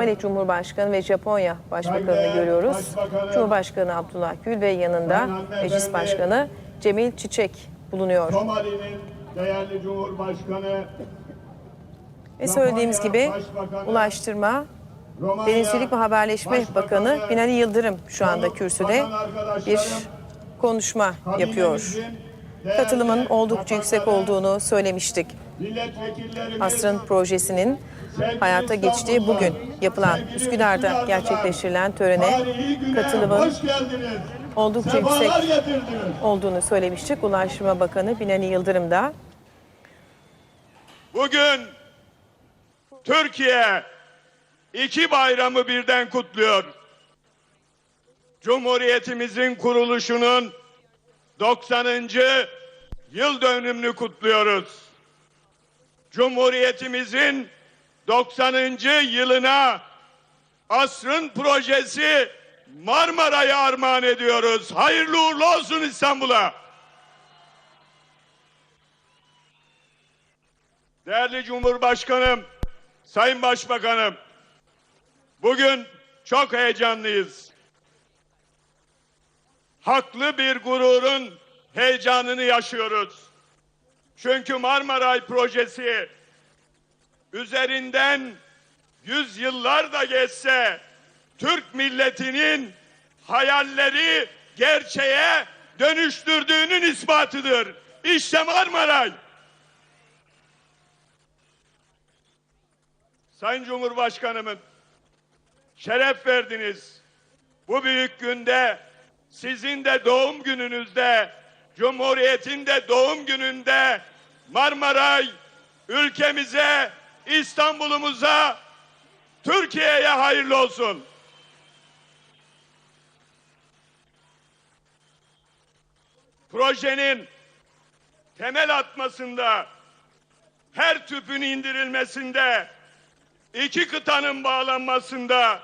Mali Cumhurbaşkanı ve Japonya Başbakanı'nı görüyoruz. Başbakanım, Cumhurbaşkanı Abdullah Gül ve yanında Meclis Başkanı Cemil Çiçek bulunuyor. Somali'nin değerli Cumhurbaşkanı, Ve söylediğimiz gibi Başbakanı, Ulaştırma, Romanya Denizcilik ve Haberleşme Başbakanı, Bakanı Binali Yıldırım şu anda kürsüde bir konuşma yapıyor. Katılımın oldukça yüksek olduğunu söylemiştik. Asrın projesinin hayata geçtiği bugün yapılan Üsküdar'da gerçekleştirilen törene katılımın hoş geldiniz. oldukça yüksek olduğunu söylemiştik. Ulaştırma Bakanı Binali Yıldırım da Bugün Türkiye iki bayramı birden kutluyor. Cumhuriyetimizin kuruluşunun 90. yıl dönümünü kutluyoruz. Cumhuriyetimizin 90. yılına asrın projesi Marmara'yı armağan ediyoruz. Hayırlı uğurlu olsun İstanbul'a. Değerli Cumhurbaşkanım, Sayın Başbakanım, bugün çok heyecanlıyız. Haklı bir gururun heyecanını yaşıyoruz. Çünkü Marmaray projesi üzerinden yüzyıllar da geçse Türk milletinin hayalleri gerçeğe dönüştürdüğünün ispatıdır. İşte Marmaray. Sayın Cumhurbaşkanımın şeref verdiniz. Bu büyük günde sizin de doğum gününüzde, Cumhuriyet'in de doğum gününde Marmaray ülkemize, İstanbul'umuza, Türkiye'ye hayırlı olsun. Projenin temel atmasında, her tüpün indirilmesinde, iki kıtanın bağlanmasında,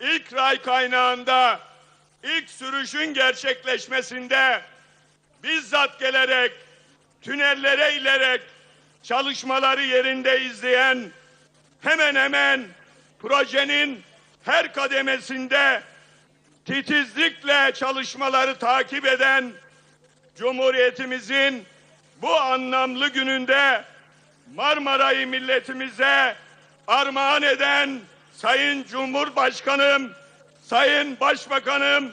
ilk ray kaynağında, ilk sürüşün gerçekleşmesinde bizzat gelerek, tünellere ilerek çalışmaları yerinde izleyen, hemen hemen projenin her kademesinde titizlikle çalışmaları takip eden Cumhuriyetimizin bu anlamlı gününde Marmara'yı milletimize armağan eden Sayın Cumhurbaşkanım, Sayın Başbakanım,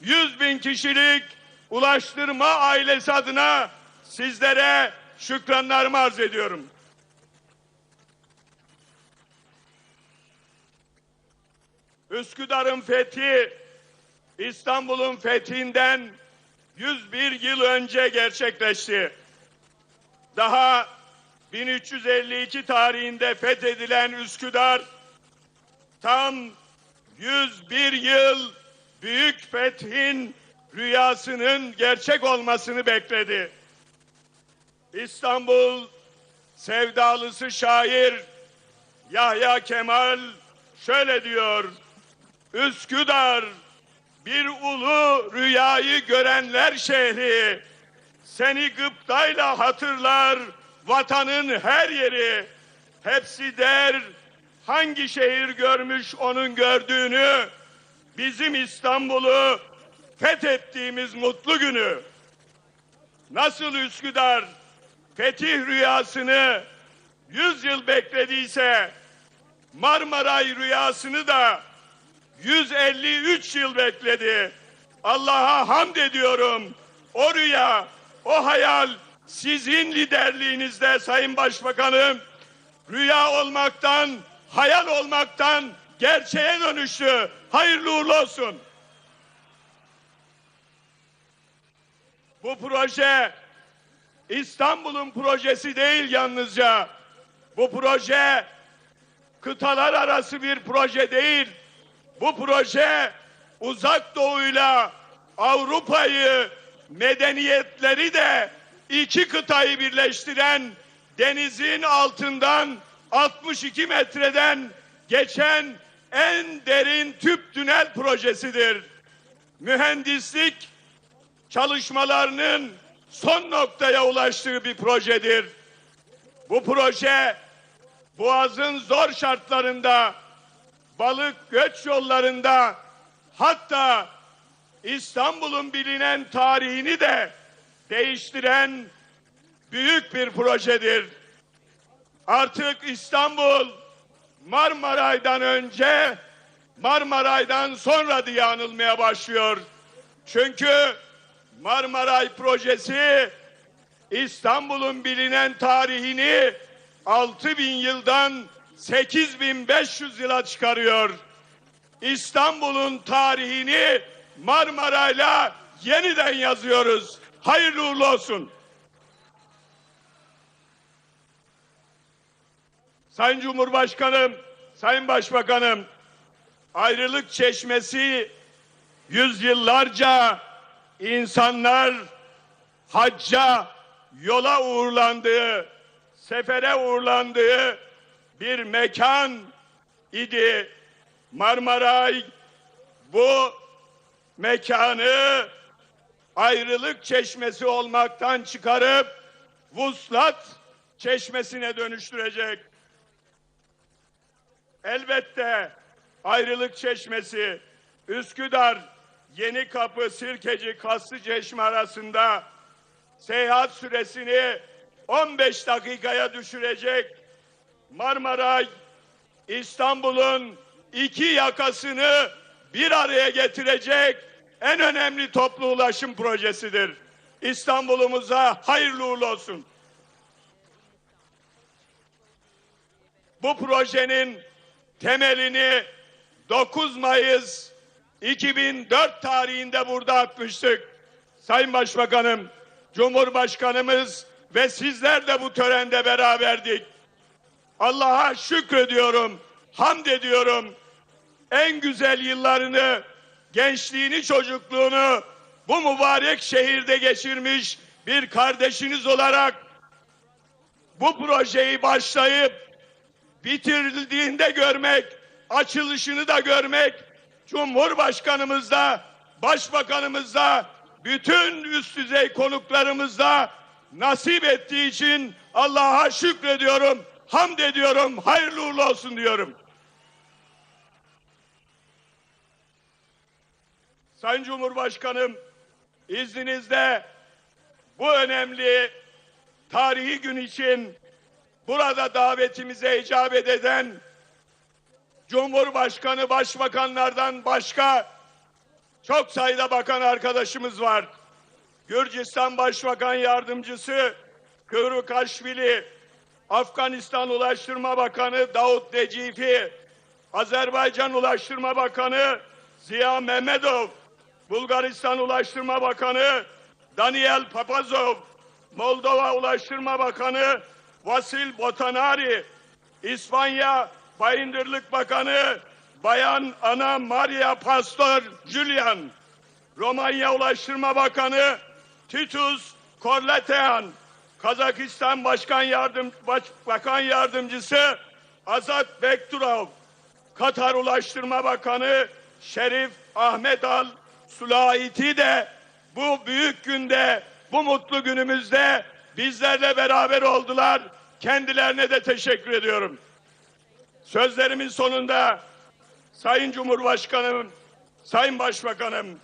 100 bin kişilik ulaştırma ailesi adına sizlere şükranlarımı arz ediyorum. Üsküdar'ın fethi, İstanbul'un fethinden 101 yıl önce gerçekleşti. Daha 1352 tarihinde fethedilen Üsküdar tam 101 yıl büyük fethin rüyasının gerçek olmasını bekledi. İstanbul sevdalısı şair Yahya Kemal şöyle diyor. Üsküdar bir ulu rüyayı görenler şehri seni gıptayla hatırlar vatanın her yeri. Hepsi der hangi şehir görmüş onun gördüğünü? Bizim İstanbul'u fethettiğimiz mutlu günü. Nasıl Üsküdar fetih rüyasını 100 yıl beklediyse Marmaray rüyasını da 153 yıl bekledi. Allah'a hamd ediyorum. O rüya, o hayal sizin liderliğinizde Sayın Başbakanım rüya olmaktan, hayal olmaktan gerçeğe dönüştü. Hayırlı uğurlu olsun. Bu proje İstanbul'un projesi değil yalnızca. Bu proje kıtalar arası bir proje değil. Bu proje uzak doğuyla Avrupa'yı medeniyetleri de iki kıtayı birleştiren denizin altından 62 metreden geçen en derin tüp tünel projesidir. Mühendislik çalışmalarının son noktaya ulaştığı bir projedir. Bu proje Boğaz'ın zor şartlarında balık göç yollarında hatta İstanbul'un bilinen tarihini de değiştiren büyük bir projedir. Artık İstanbul Marmaray'dan önce Marmaray'dan sonra diye anılmaya başlıyor. Çünkü Marmaray projesi İstanbul'un bilinen tarihini 6000 yıldan 8500 yıla çıkarıyor. İstanbul'un tarihini Marmaray'la yeniden yazıyoruz. Hayırlı uğurlu olsun. Sayın Cumhurbaşkanım, Sayın Başbakanım, ayrılık çeşmesi yüzyıllarca insanlar hacca, yola uğurlandığı, sefere uğurlandığı bir mekan idi. Marmaray bu mekanı ayrılık çeşmesi olmaktan çıkarıp vuslat çeşmesine dönüştürecek. Elbette ayrılık çeşmesi Üsküdar, Yeni Kapı, Sirkeci, Kaslı Çeşme arasında seyahat süresini 15 dakikaya düşürecek. Marmaray İstanbul'un iki yakasını bir araya getirecek en önemli toplu ulaşım projesidir. İstanbul'umuza hayırlı uğurlu olsun. Bu projenin temelini 9 Mayıs 2004 tarihinde burada atmıştık. Sayın Başbakanım, Cumhurbaşkanımız ve sizler de bu törende beraberdik. Allah'a şükrediyorum, hamd ediyorum. En güzel yıllarını, gençliğini, çocukluğunu bu mübarek şehirde geçirmiş bir kardeşiniz olarak bu projeyi başlayıp bitirildiğinde görmek, açılışını da görmek, Cumhurbaşkanımızda, Başbakanımızda, bütün üst düzey konuklarımızda nasip ettiği için Allah'a şükrediyorum, hamd ediyorum, hayırlı uğurlu olsun diyorum. Sayın Cumhurbaşkanım, izninizle bu önemli tarihi gün için burada davetimize icabet eden Cumhurbaşkanı, başbakanlardan başka çok sayıda bakan arkadaşımız var. Gürcistan Başbakan Yardımcısı Kıvrıkaşvili, Afganistan Ulaştırma Bakanı Davut Necifi, Azerbaycan Ulaştırma Bakanı Ziya Mehmedov, Bulgaristan Ulaştırma Bakanı Daniel Papazov, Moldova Ulaştırma Bakanı Vasil Botanari, İspanya Bayındırlık Bakanı Bayan Ana Maria Pastor Julian, Romanya Ulaştırma Bakanı Titus Korletean, Kazakistan Başkan Yardım Başbakan Yardımcısı Azat Bekturov, Katar Ulaştırma Bakanı Şerif Ahmet Al Sulaiti de bu büyük günde, bu mutlu günümüzde bizlerle beraber oldular. Kendilerine de teşekkür ediyorum. Sözlerimin sonunda Sayın Cumhurbaşkanım, Sayın Başbakanım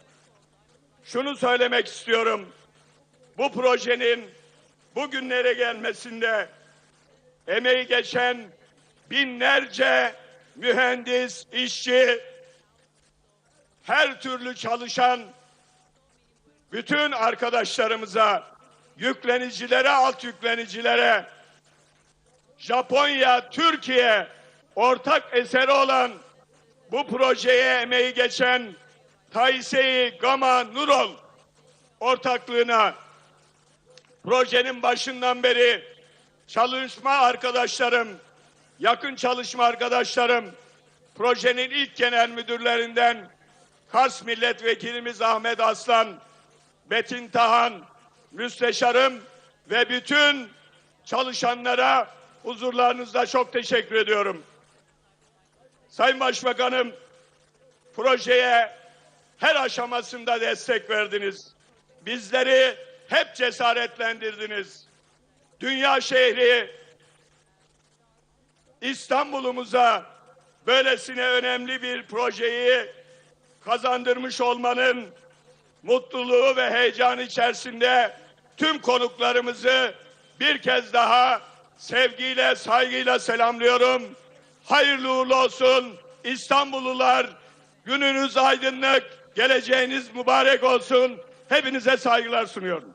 şunu söylemek istiyorum. Bu projenin bugünlere gelmesinde emeği geçen binlerce mühendis, işçi, her türlü çalışan bütün arkadaşlarımıza, yüklenicilere, alt yüklenicilere, Japonya, Türkiye ortak eseri olan bu projeye emeği geçen Taisei Gama Nurol ortaklığına projenin başından beri çalışma arkadaşlarım, yakın çalışma arkadaşlarım, projenin ilk genel müdürlerinden Kars Milletvekilimiz Ahmet Aslan, Betin Tahan, müsteşarım ve bütün çalışanlara huzurlarınızda çok teşekkür ediyorum. Sayın Başbakanım, projeye her aşamasında destek verdiniz. Bizleri hep cesaretlendirdiniz. Dünya şehri İstanbul'umuza böylesine önemli bir projeyi kazandırmış olmanın mutluluğu ve heyecanı içerisinde tüm konuklarımızı bir kez daha sevgiyle, saygıyla selamlıyorum. Hayırlı uğurlu olsun. İstanbullular gününüz aydınlık, geleceğiniz mübarek olsun. Hepinize saygılar sunuyorum.